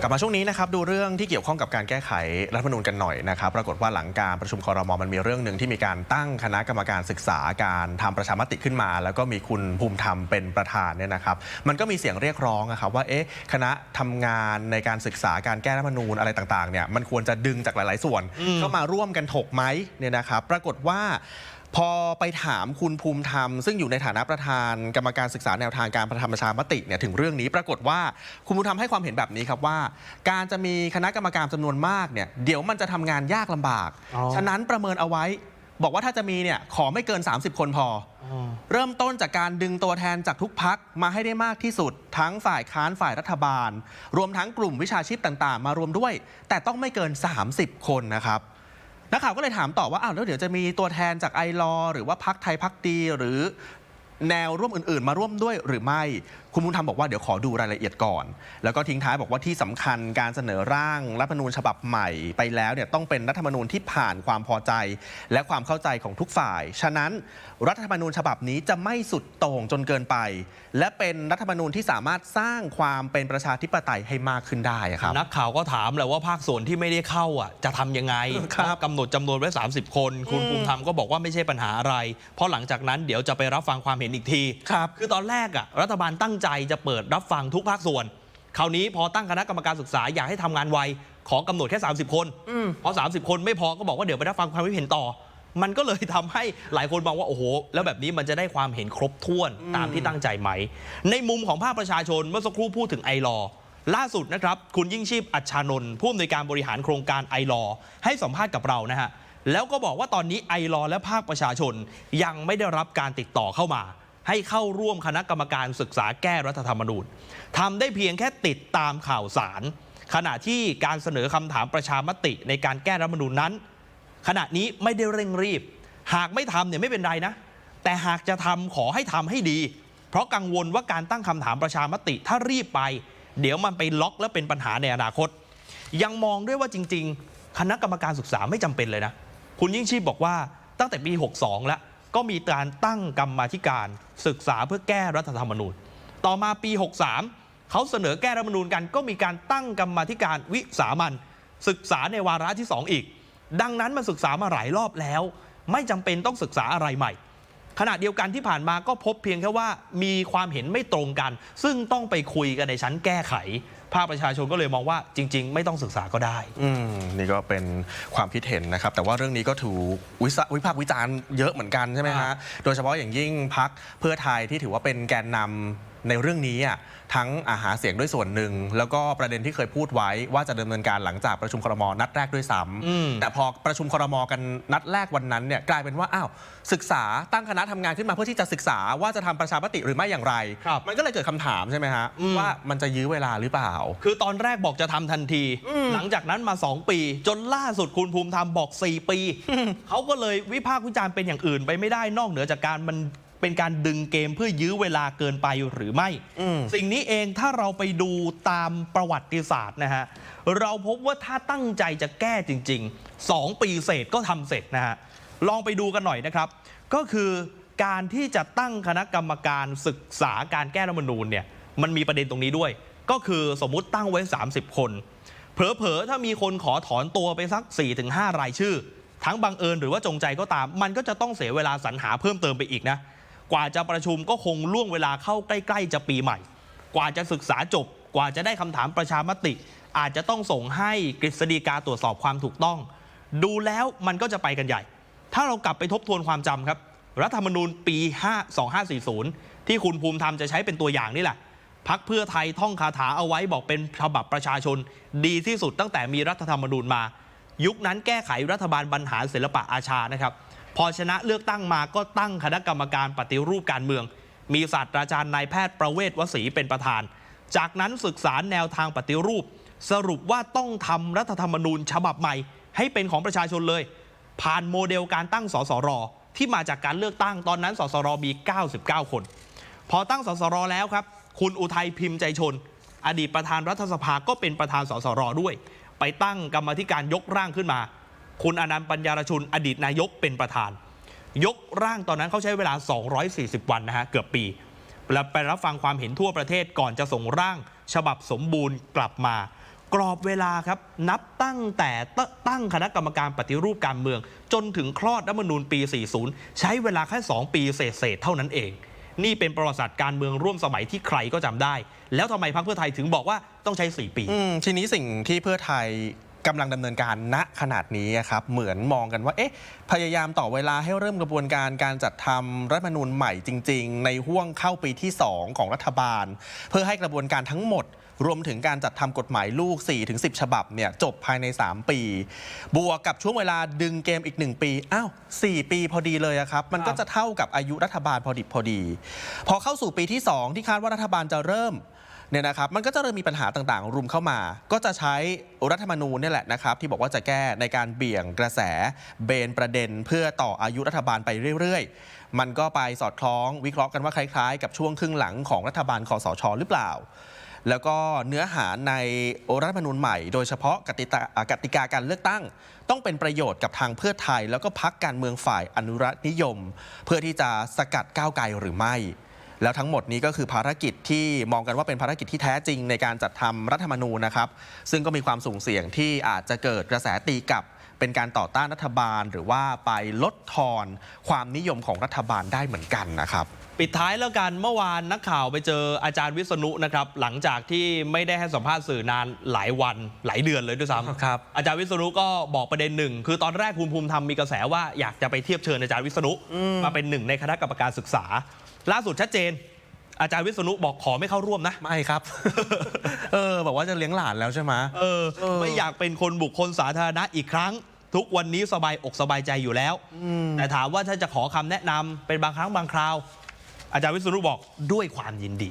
กลับมาช่วงนี้นะครับดูเรื่องที่เกี่ยวข้องกับการแก้ไขรัฐธรรมนูญกันหน่อยนะครับปรากฏว่าหลังการประชุมคอรมอมันมีเรื่องหนึ่งที่มีการตั้งคณะกรรมการศึกษาการทำประชามติขึ้นมา แล้วก็มีคุณภูมิธรรมเป็นประธานเนี่ยนะครับ มันก็มีเสียงเรียกร้องนะครับว่าเอ๊ะคณะทำงานในการศึกษาการแก้รัฐธรรมนูญอะไรต่างๆเนี่ยมันควรจะดึงจากหลาย ๆ ส่วนเข้ามาร่วมกันถกไหมเนี่ยนะครับ ปรากฏว่า พอไปถามคุณภูมิธรรม ซึ่งอยู่ในฐานะประธานกรรมการศึกษาแนวทางการประทำประชามติเนี่ยถึงเรื่องนี้ปรากฏว่าคุณภูมิธรรมให้ความเห็นแบบนี้ครับว่า การจะมีคณะกรรมการจำนวนมากเนี่ยเดี๋ยวมันจะทำงานยากลำบากอ๋อฉะนั้นประเมินเอาไว้ บอกว่าถ้าจะมีเนี่ยขอไม่เกิน 30 คนพอเริ่มต้นจากการดึงตัวแทนจากทุกพักมาให้ได้มากที่สุด ทั้งฝ่ายค้านฝ่ายรัฐบาล รวมทั้งกลุ่มวิชาชีพต่าง ๆ มารวมด้วย แต่ต้องไม่เกิน 30 คนนะครับ นักข่าวก็เลยถามต่อว่าอ้าวแล้วเดี๋ยวจะมีตัวแทนจากไอรอหรือว่าพักไทยพักดีหรือ แนวร่วมอื่นๆ มาร่วมด้วยหรือไม่ คุณภูมิธรรมบอกว่าเดี๋ยวขอดูรายละเอียดก่อน แล้วก็ทิ้งท้ายบอกว่าที่สำคัญการเสนอร่างรัฐธรรมนูญฉบับใหม่ไปแล้วเนี่ยต้องเป็นรัฐธรรมนูญที่ผ่านความพอใจ และความเข้าใจของทุกฝ่าย ฉะนั้นรัฐธรรมนูญฉบับนี้จะไม่สุดโต่งจนเกินไป และเป็นรัฐธรรมนูญที่สามารถสร้างความเป็นประชาธิปไตยให้มากขึ้นได้อะครับนักข่าวก็ถามแหละว่าภาคส่วนที่ไม่ได้เข้าอะจะทำยังไงครับกำหนดจำนวนไว้ 30 คน คุณอืมภูมิธรรมก็บอกว่าไม่ใช่ปัญหาอะไร เพราะหลังจากนั้นเดี๋ยวจะไปรับฟังความเห็นอีกทีครับคือตอนแรกอะรัฐบาลตั้งใจจะเปิดรับฟังทุกภาคส่วน คราวนี้พอตั้งคณะกรรมการศึกษาอยากให้ทำงานไวขอกำหนดแค่ 30 คนอืมพอ 30 คนไม่พอก็บอกว่าเดี๋ยวไปรับฟังความคิดเห็นต่อ มันก็เลยทำให้หลายคนมองว่าโอ้โห แล้วแบบนี้มันจะได้ความเห็นครบถ้วนตามที่ตั้งใจไหม ในมุมของภาคประชาชนเมื่อสักครู่พูดถึงไอรอล่าสุดนะครับ คุณยิ่งชีพอัชชานนท์ผู้อำนวยการบริหารโครงการไอรอให้สัมภาษณ์กับเรานะฮะ แล้วก็บอกว่าตอนนี้ไอรอและภาคประชาชนยังไม่ได้รับการติดต่อเข้ามา ให้เข้าร่วมคณะกรรมการศึกษาแก้รัฐธรรมนูญทำได้เพียงแค่ติดตามข่าวสาร ขณะที่การเสนอคำถามประชามติในการแก้รัฐธรรมนูญนั้น ขณะนี้ไม่ได้เร่งรีบ หากไม่ทำเนี่ยไม่เป็นไรนะ แต่หากจะทำขอให้ทำให้ดี เพราะกังวลว่าการตั้งคำถามประชามติถ้ารีบไป เดี๋ยวมันไปล็อกและเป็นปัญหาในอนาคต ยังมองด้วยว่าจริง ๆ คณะกรรมการศึกษาไม่จำเป็นเลยนะ คุณยิ่งชีพบอกว่าตั้งแต่ปี 62 แล้ว ก็มีการตั้งกรรมาธิการศึกษาเพื่อแก้รัฐธรรมนูญ ต่อมาปี 63 เขาเสนอแก้รัฐธรรมนูญกัน ก็มีการตั้งกรรมาธิการวิสามันศึกษาในวาระที่ 2 อีก ดังนั้นมันศึกษามาหลายรอบแล้ว ไม่จำเป็นต้องศึกษาอะไรใหม่ ขณะเดียวกันที่ผ่านมาก็พบเพียงแค่ว่ามีความเห็นไม่ตรงกัน ซึ่งต้องไปคุยกันในชั้นแก้ไข ภาคประชาชนก็เลยมองว่าจริง ๆ ไม่ต้องศึกษาก็ได้ อืมนี่ก็เป็นความคิดเห็นนะครับ แต่ว่าเรื่องนี้ก็ถูกวิสวิพากษ์วิจารณ์เยอะเหมือนกันใช่ไหมฮะโดยเฉพาะอย่างยิ่งพักเพื่อไทยที่ถือว่าเป็นแกนนำ ในเรื่องนี้อะทั้งอาหาเสียงด้วยส่วนหนึ่ง แล้วก็ประเด็นที่เคยพูดไว้ว่าจะดำเนินการหลังจากประชุมครมนัดแรกด้วยซ้อืมำแต่พอประชุมครมกันนัดแรกวันนั้นเนี่ยกลายเป็นว่าอ้าวศึกษาตั้งคณะทำงานขึ้นมาเพื่อที่จะศึกษาว่าจะทำประชามติหรือไม่อย่างไรครับมันก็เลยเกิดคำถามใช่ไหมฮะอืมว่ามันจะยื้อเวลาหรือเปล่า คือตอนแรกบอกจะทำทันที หลังจากนั้นมา 2 ปี จนล่าสุดคุณภูมิธรรมบอก 4 ปีเขาก็เลยวิพากษ์วิจารณ์เป็นอย่างอื่นไปไม่ได้นอกเหนือจากการมัน เป็นการดึงเกมเพื่อยื้อเวลาเกินไปหรือไม่อืมสิ่งนี้เองถ้าเราไปดูตามประวัติศาสตร์นะฮะ เราพบว่าถ้าตั้งใจจะแก้จริง ๆ 2 ปีเศษก็ทำเสร็จนะฮะ ลองไปดูกันหน่อยนะครับ ก็คือการที่จะตั้งคณะกรรมการศึกษาการแก้รัฐธรรมนูญเนี่ยมันมีประเด็นตรงนี้ด้วย ก็คือสมมุติตั้งไว้ 30 คน เผลอๆถ้ามีคนขอถอนตัวไปสัก 4-5 รายชื่อ ทั้งบังเอิญหรือว่าจงใจก็ตาม มันก็จะต้องเสียเวลาสรรหาเพิ่มเติมไปอีกนะ กว่าจะประชุมก็คงล่วงเวลาเข้าใกล้ ๆ จะปีใหม่ กว่าจะศึกษาจบ กว่าจะได้คำถามประชามติ อาจจะต้องส่งให้กฤษฎีกาตรวจสอบความถูกต้อง ดูแล้วมันก็จะไปกันใหญ่ ถ้าเรากลับไปทบทวนความจำครับ รัฐธรรมนูญปี 5 2540 ที่คุณภูมิธรรมจะใช้เป็นตัวอย่างนี่แหละพักเพื่อไทยท่องคาถาเอาไว้บอกเป็นฉบับประชาชน ดีที่สุดตั้งแต่มีรัฐธรรมนูญมา ยุคนั้นแก้ไขรัฐบาลบรรหารศิลปะอาชานะครับ พอชนะเลือกตั้งมาก็ตั้งคณะกรรมการปฏิรูปการเมือง มีศาสตราจารย์นายแพทย์ประเวศวสีเป็นประธาน จากนั้นศึกษาแนวทางปฏิรูป สรุปว่าต้องทำรัฐธรรมนูญฉบับใหม่ ให้เป็นของประชาชนเลย ผ่านโมเดลการตั้งสสรที่มาจากการเลือกตั้งตอนนั้นสสรมี 99 คน พอตั้งสสรแล้วครับ คุณอุทัยพิมพ์ใจชน อดีตประธานรัฐสภาก็เป็นประธานสสรด้วย ไปตั้งกรรมธิการยกร่างขึ้นมา คุณอนันต์ปัญญารชุนอดีตนายกเป็นประธาน ยกร่างตอนนั้นเขาใช้เวลา 240 วันนะฮะเกือบปีแล้วไปรับฟังความเห็นทั่วประเทศก่อนจะส่งร่าง ฉบับสมบูรณ์กลับมา กรอบเวลาครับนับตั้งแต่ตั้งคณะกรรมการปฏิรูปการเมือง จนถึงคลอดรัฐมนูญปี 40 ใช้เวลาแค่ 2 ปีเศษเท่านั้นเอง นี่เป็นประวัติศาสตร์การเมืองร่วมสมัยที่ใครก็จำได้ แล้วทำไมพรรคเพื่อไทยถึงบอกว่าต้องใช้ 4 ปีทีนี้สิ่งที่เพื่อไทย กำลังดำเนินการณขนาดนี้ครับเหมือนมองกันว่าเอ๊ะพยายามต่อเวลาให้เริ่มกระบวนการการจัดทำรัฐมนูญใหม่จริง ๆ ในห่วงเข้าปีที่ 2 ของรัฐบาล เพื่อให้กระบวนการทั้งหมด รวมถึงการจัดทำกฎหมายลูก 4-10 ฉบับเนี่ยจบภายใน 3 ปี บวกกับช่วงเวลาดึงเกมอีก 1 ปีอ้าว4 ปีพอดีเลยครับ มันก็จะเท่ากับอายุรัฐบาลพอดิบพอดี พอเข้าสู่ปีที่ 2 ที่คาดว่ารัฐบาลจะเริ่ม เนี่ยนะครับมันก็จะเริ่มมีปัญหาต่างๆ รุมเข้ามา ก็จะใช้รัฐธรรมนูญเนี่ยแหละนะครับที่บอกว่าจะแก้ในการเบี่ยงกระแสเบนประเด็น เพื่อต่ออายุรัฐบาลไปเรื่อยๆ มันก็ไปสอดคล้องวิเคราะห์กันว่าคล้ายๆ กับช่วงครึ่งหลังของรัฐบาลคอสชหรือเปล่าแล้วก็เนื้อหาในรัฐธรรมนูญใหม่ โดยเฉพาะกติกากติกาการเลือกตั้ง ต้องเป็นประโยชน์กับทางเพื่อไทย แล้วก็พักการเมืองฝ่ายอนุรักษ์นิยม เพื่อที่จะสกัดก้าวไกลหรือไม่ แล้วทั้งหมดนี้ก็คือภารกิจที่มองกันว่าเป็นภารกิจที่แท้จริงในการจัดทำรัฐธรรมนูญนะครับ ซึ่งก็มีความสุ่มเสี่ยงที่อาจจะเกิดกระแสตีกลับ เป็นการต่อต้านรัฐบาล หรือว่าไปลดทอนความนิยมของรัฐบาลได้เหมือนกันนะครับปิดท้ายแล้วกันเมื่อวานนักข่าวไปเจออาจารย์วิษณุนะครับหลังจากที่ไม่ได้ให้สัมภาษณ์สื่อนานหลายวันหลายเดือนเลยด้วยซ้ำครับอาจารย์วิษณุก็บอกประเด็นหนึ่งคือตอนแรกภูมิภูมิธรรมมีกระแสว่าอยากจะไปเทียบเชิญอาจารย์วิษณุมาเป็นหนึ่งในคณะกรรมการศึกษาล่าสุดชัดเจน อาจารย์วิษณุบอกขอไม่เข้าร่วมนะ ไม่ครับ เออบอกว่าจะเลี้ยงหลานแล้วใช่ไหม เออ เออ ไม่อยากเป็นคนบุคคลสาธารณะอีกครั้ง ทุกวันนี้สบายอกสบายใจอยู่แล้ว แต่ถามว่าถ้าจะขอคำแนะนำเป็นบางครั้งบางคราว อาจารย์วิษณุบอกด้วยความยินดี